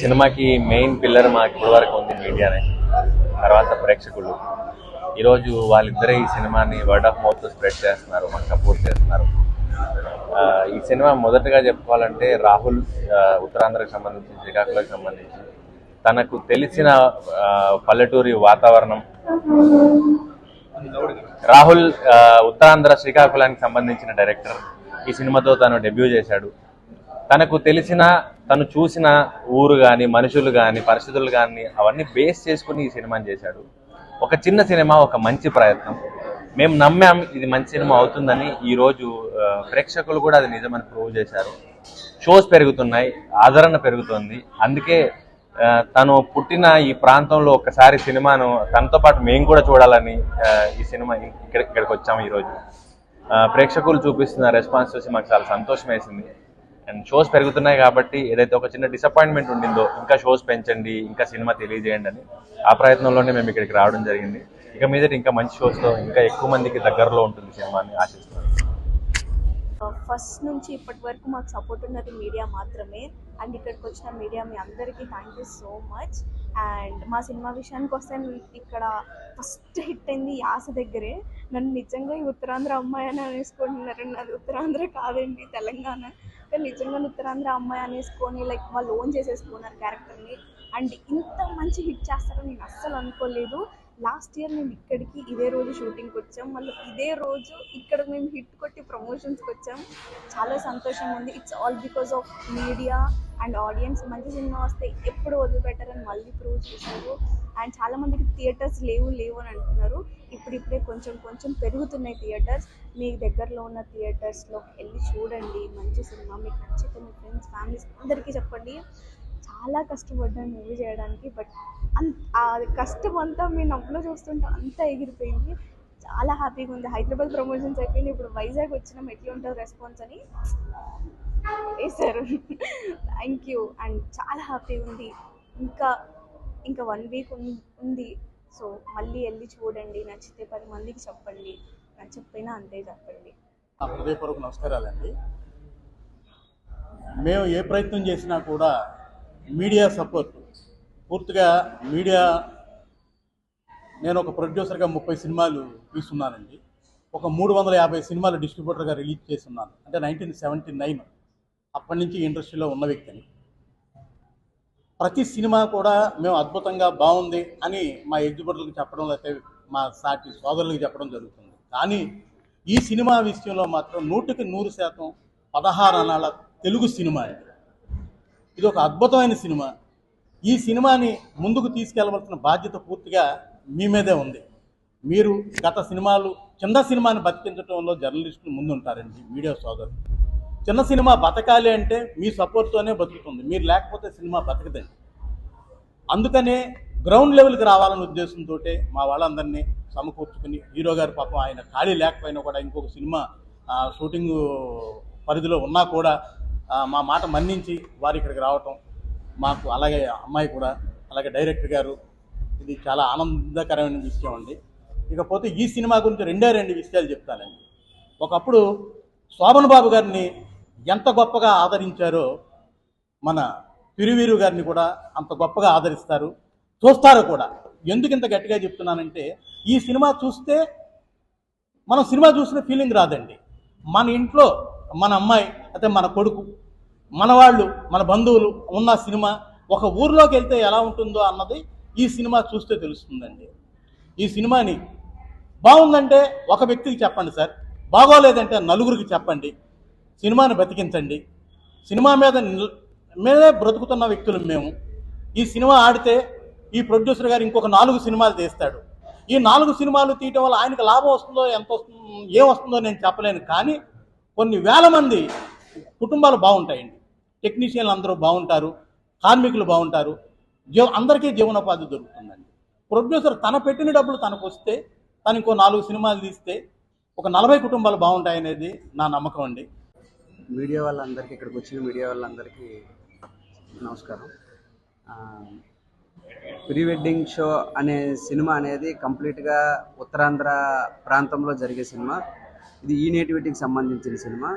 సినిమాకి main pillar మాకు ఇప్పటి వరకు ఉంది మీడియానే. తర్వాత ప్రేక్షకులు. ఈరోజు వాళ్ళిద్దరే ఈ సినిమాని వర్డ్ ఆఫ్ మౌత్ స్ప్రెడ్ చేస్తున్నారు మాకు సపోర్ట్ చేస్తున్నారు. ఈ సినిమా మొదటగా చెప్పుకోవాలంటే రాహుల్ ఉత్తరాంధ్రకు సంబంధించి శ్రీకాకుళంకి సంబంధించి. తనకు తెలిసిన పల్లెటూరి వాతావరణం. రాహుల్ ఉత్తరాంధ్ర శ్రీకాకుళానికి సంబంధించిన డైరెక్టర్ ఈ సినిమాతో తను డెబ్యూ చేశాడు. తనకు తెలిసిన తను చూసిన ఊరు కానీ మనుషులు కానీ పరిస్థితులు కానీ అవన్నీ బేస్ చేసుకుని ఈ సినిమాని చేశాడు. ఒక చిన్న సినిమా ఒక మంచి ప్రయత్నం. మేము నమ్మాం ఇది మంచి సినిమా అవుతుందని ఈరోజు ప్రేక్షకులు కూడా అది నిజమని ప్రూవ్ చేశారు. షోస్ పెరుగుతున్నాయి ఆదరణ పెరుగుతుంది. అందుకే తను పుట్టిన ఈ ప్రాంతంలో ఒకసారి సినిమాను తనతో పాటు మేము కూడా చూడాలని ఈ సినిమా ఇక్కడ ఇక్కడికి వచ్చాము ఈరోజు. ప్రేక్షకులు చూపిస్తున్న రెస్పాన్స్ చూసి మాకు చాలా సంతోషం వేసింది అండ్ షోస్ పెరుగుతున్నాయి కాబట్టి ఏదైతే ఒక చిన్న డిసప్పాయింట్మెంట్ ఉండిందో ఇంకా షోస్ పెంచండి ఇంకా సినిమా తెలియజేయండి అని ఆ ప్రయత్నంలోనే మేము ఇక్కడికి రావడం జరిగింది. ఇక మీద ఇంకా మంచి షోస్తో ఇంకా ఎక్కువ మందికి దగ్గరలో ఉంటుంది సినిమా అని ఆశిస్తున్నాను ఫస్ట్ నుంచి ఇప్పటి వరకు మాకు సపోర్ట్ ఉన్నది మీడియా మాత్రమే. అండ్ ఇక్కడికి వచ్చిన మీడియా మీ అందరికీ thank you so much and మా సినిమా విషయానికి వస్తే ఇక్కడ ఫస్ట్ హిట్ అయింది యాస దగ్గరే. నన్ను నిజంగా ఈ ఉత్తరాంధ్ర అమ్మాయి అని అనేసుకుంటున్నారు. అది ఉత్తరాంధ్ర కాదండి తెలంగాణ. కానీ నిజంగా ఉత్తరాంధ్ర అమ్మాయి అనేసుకొని లైక్ వాళ్ళు ఓన్ చేసేసుకున్నారు క్యారెక్టర్ని అండ్ ఇంత మంచి హిట్ చేస్తారని నేను అస్సలు అనుకోలేదు. లాస్ట్ ఇయర్ మేము ఇక్కడికి ఇదే రోజు షూటింగ్కి వచ్చాం. మళ్ళీ ఇదే రోజు ఇక్కడ మేము హిట్ కొట్టి ప్రమోషన్స్కి వచ్చాం. చాలా సంతోషంగా ఉంది. It's all because of media and audience మంచి సినిమా వస్తే ఎప్పుడు వదిలిపెట్టారని మళ్ళీ ప్రూవ్ చేశారు. అండ్ చాలామందికి థియేటర్స్ లేవు లేవు అని అంటున్నారు. ఇప్పుడిప్పుడే కొంచెం కొంచెం పెరుగుతున్నాయి థియేటర్స్ మీ దగ్గరలో ఉన్న థియేటర్స్లోకి వెళ్ళి చూడండి. మంచి సినిమా. మీకు నచ్చితే మీ ఫ్రెండ్స్ ఫ్యామిలీస్ అందరికీ చెప్పండి. చాలా కష్టపడ్డాను మూవీ చేయడానికి బట్ అంత ఆ కష్టం అంతా మీ నవ్వులో చూస్తుంటే అంతా ఎగిరిపోయింది. చాలా హ్యాపీగా ఉంది. హైదరాబాద్ ప్రమోషన్స్ అయిపోయింది ఇప్పుడు వైజాగ్ వచ్చినాం. ఎట్లా ఉంటుంది రెస్పాన్స్ అని వేశారు. Thank you. అండ్ చాలా హ్యాపీగా ఉంది. ఇంకా ఇంకా వన్ వీక్ ఉంది. సో మళ్ళీ వెళ్ళి చూడండి. నచ్చితే పది మందికి చెప్పండి. నచ్చకపోయినా అంతే చెప్పండి. హృదయపూర్వక నమస్కారాలండి. మేము ఏ ప్రయత్నం చేసినా కూడా మీడియా సపోర్ట్. పూర్తిగా మీడియా నేను ఒక ప్రొడ్యూసర్గా ముప్పై సినిమాలు తీస్తున్నానండి. ఒక మూడు వందల యాభై సినిమాలు డిస్ట్రిబ్యూటర్గా రిలీజ్ చేస్తున్నాను. అంటే నైన్టీన్ సెవెంటీ నైన్ అప్పటి నుంచి ఇండస్ట్రీలో ఉన్న వ్యక్తిని. ప్రతి సినిమా కూడా మేము అద్భుతంగా బాగుంది అని మా ఎగ్జిబ్యూటర్లకు చెప్పడం లేకపోతే మా సాటి సోదరులకు చెప్పడం జరుగుతుంది. కానీ ఈ సినిమా విషయంలో మాత్రం నూటికి నూరు శాతం పదహారు అనాల తెలుగు సినిమా అండి. ఇది ఒక అద్భుతమైన సినిమా. ఈ సినిమాని ముందుకు తీసుకెళ్ళవలసిన బాధ్యత పూర్తిగా మీ మీదే ఉంది. మీరు గత సినిమాలు చిన్న సినిమాని బతికించడంలో జర్నలిస్టులు ముందుంటారండి. మీడియా సోదరు చిన్న సినిమా బతకాలి అంటే మీ సపోర్ట్తోనే బతుకుతుంది. మీరు లేకపోతే సినిమా బతకదండి. అందుకనే గ్రౌండ్ లెవెల్కి రావాలనే ఉద్దేశంతో మా వాళ్ళందరినీ సమకూర్చుకుని హీరో గారు పాపం ఆయన ఖాళీ లేకపోయినా కూడా ఇంకొక సినిమా షూటింగ్ పరిధిలో ఉన్నా కూడా మా మాట మన్నించి వారు ఇక్కడికి రావటం మాకు అలాగే అమ్మాయి కూడా అలాగే డైరెక్టర్ గారు ఇది చాలా ఆనందకరమైన విషయం అండి. ఇకపోతే ఈ సినిమా గురించి రెండే రెండు విషయాలు చెప్తానండి. ఒకప్పుడు శోభన్ బాబు గారిని ఎంత గొప్పగా ఆదరించారో మన తిరువీరు గారిని కూడా అంత గొప్పగా ఆదరిస్తారు చూస్తారు కూడా. ఎందుకు ఇంత గట్టిగా చెప్తున్నానంటే ఈ సినిమా చూస్తే మనం సినిమా చూసిన ఫీలింగ్ రాదండి. మన ఇంట్లో మన అమ్మాయి అయితే మన కొడుకు మన వాళ్ళు మన బంధువులు ఉన్న సినిమా ఒక ఊర్లోకి వెళ్తే ఎలా ఉంటుందో అన్నది ఈ సినిమా చూస్తే తెలుస్తుందండి. ఈ సినిమాని బాగుందంటే ఒక వ్యక్తికి చెప్పండి సార్. బాగోలేదంటే నలుగురికి చెప్పండి. సినిమాని బతికించండి. సినిమా మీద మీదే బ్రతుకుతున్న వ్యక్తులు మేము. ఈ సినిమా ఆడితే ఈ ప్రొడ్యూసర్ గారు ఇంకొక నాలుగు సినిమాలు తీస్తాడు. ఈ నాలుగు సినిమాలు తీయటం వల్ల ఆయనకు లాభం వస్తుందో ఎంత వస్తుందో ఏం వస్తుందో నేను చెప్పలేను. కానీ కొన్ని వేల మంది కుటుంబాలు బాగుంటాయండి. టెక్నీషియన్లు అందరూ బాగుంటారు కార్మికులు బాగుంటారు. జీవ అందరికీ జీవనోపాధి దొరుకుతుందండి. ప్రొడ్యూసర్ తన పెట్టిన డబ్బులు తనకు వస్తే తను ఇంకో నాలుగు సినిమాలు తీస్తే ఒక నలభై కుటుంబాలు బాగుంటాయనేది నా నమ్మకం అండి. మీడియా వాళ్ళందరికీ ఇక్కడికి వచ్చిన మీడియా వాళ్ళందరికీ నమస్కారం. ప్రీ వెడ్డింగ్ షో అనే సినిమా అనేది కంప్లీట్గా ఉత్తరాంధ్ర ప్రాంతంలో జరిగే సినిమా. ఇది ఈ నేటివిటీకి సంబంధించిన సినిమా.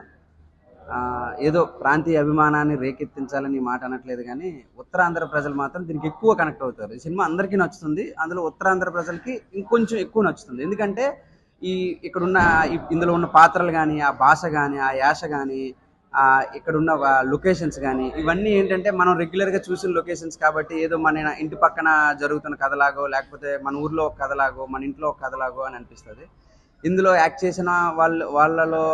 ఏదో ప్రాంతీయ అభిమానాన్ని రేకెత్తించాలని మాట అనట్లేదు కానీ ఉత్తరాంధ్ర ప్రజలు మాత్రం దీనికి ఎక్కువ కనెక్ట్ అవుతారు. ఈ సినిమా అందరికీ నచ్చుతుంది. అందులో ఉత్తరాంధ్ర ప్రజలకి ఇంకొంచెం ఎక్కువ నచ్చుతుంది. ఎందుకంటే ఈ ఇక్కడున్న ఇందులో ఉన్న పాత్రలు కానీ ఆ భాష కానీ ఆ యాస కానీ ఇక్కడున్న లొకేషన్స్ కానీ ఇవన్నీ ఏంటంటే మనం రెగ్యులర్గా చూసిన లొకేషన్స్ కాబట్టి ఏదో మన ఇంటి పక్కన జరుగుతున్న కథలాగో లేకపోతే మన ఊర్లో ఒక కథలాగో మన ఇంట్లో ఒక కథలాగో అని అనిపిస్తుంది. ఇందులో యాక్ట్ చేసిన వాళ్ళు వాళ్ళలో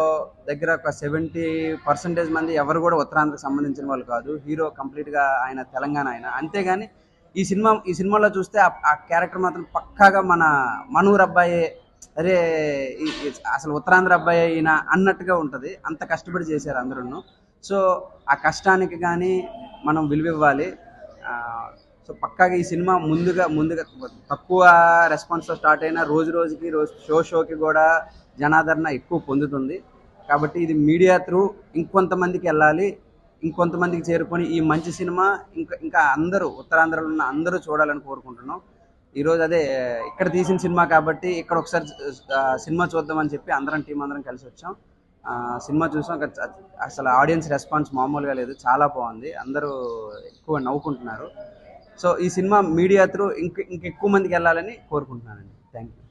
దగ్గర ఒక సెవెంటీ పర్సెంటేజ్ మంది ఎవరు కూడా ఉత్తరాంధ్రకు సంబంధించిన వాళ్ళు కాదు. హీరో కంప్లీట్గా ఆయన తెలంగాణ ఆయన. అంతేగాని ఈ సినిమా ఈ సినిమాలో చూస్తే ఆ- క్యారెక్టర్ మాత్రం పక్కాగా మన మనూరు అబ్బాయి అరే అసలు ఉత్తరాంధ్ర అబ్బాయి అయినా అన్నట్టుగా ఉంటుంది. అంత కష్టపడి చేశారు అందరూ సో ఆ కష్టానికి కానీ మనం విలువ ఇవ్వాలి సో పక్కాగా ఈ సినిమా ముందుగా ముందుగా తక్కువ రెస్పాన్స్తో స్టార్ట్ అయినా రోజు రోజుకి రోజు షో షోకి కూడా జనాదరణ ఎక్కువ పొందుతుంది. కాబట్టి ఇది మీడియా త్రూ ఇంకొంతమందికి వెళ్ళాలి ఇంకొంతమందికి చేరుకొని ఈ మంచి సినిమా ఇంకా ఇంకా అందరూ ఉత్తరాంధ్రలో ఉన్న అందరూ చూడాలని కోరుకుంటున్నాం. ఈరోజు అదే ఇక్కడ తీసిన సినిమా కాబట్టి ఇక్కడ ఒకసారి సినిమా చూద్దామని చెప్పి అందరం టీం అందరం కలిసి వచ్చాం. ఆ, సినిమా చూసాం అసలు ఆడియన్స్ రెస్పాన్స్ మామూలుగా లేదు చాలా బాగుంది. అందరూ ఎక్కువ నవ్వుకుంటున్నారు. సో ఈ సినిమా మీడియా త్రూ ఇంక ఇంకెక్కువ మందికి వెళ్ళాలని కోరుకుంటున్నానండి. Thank you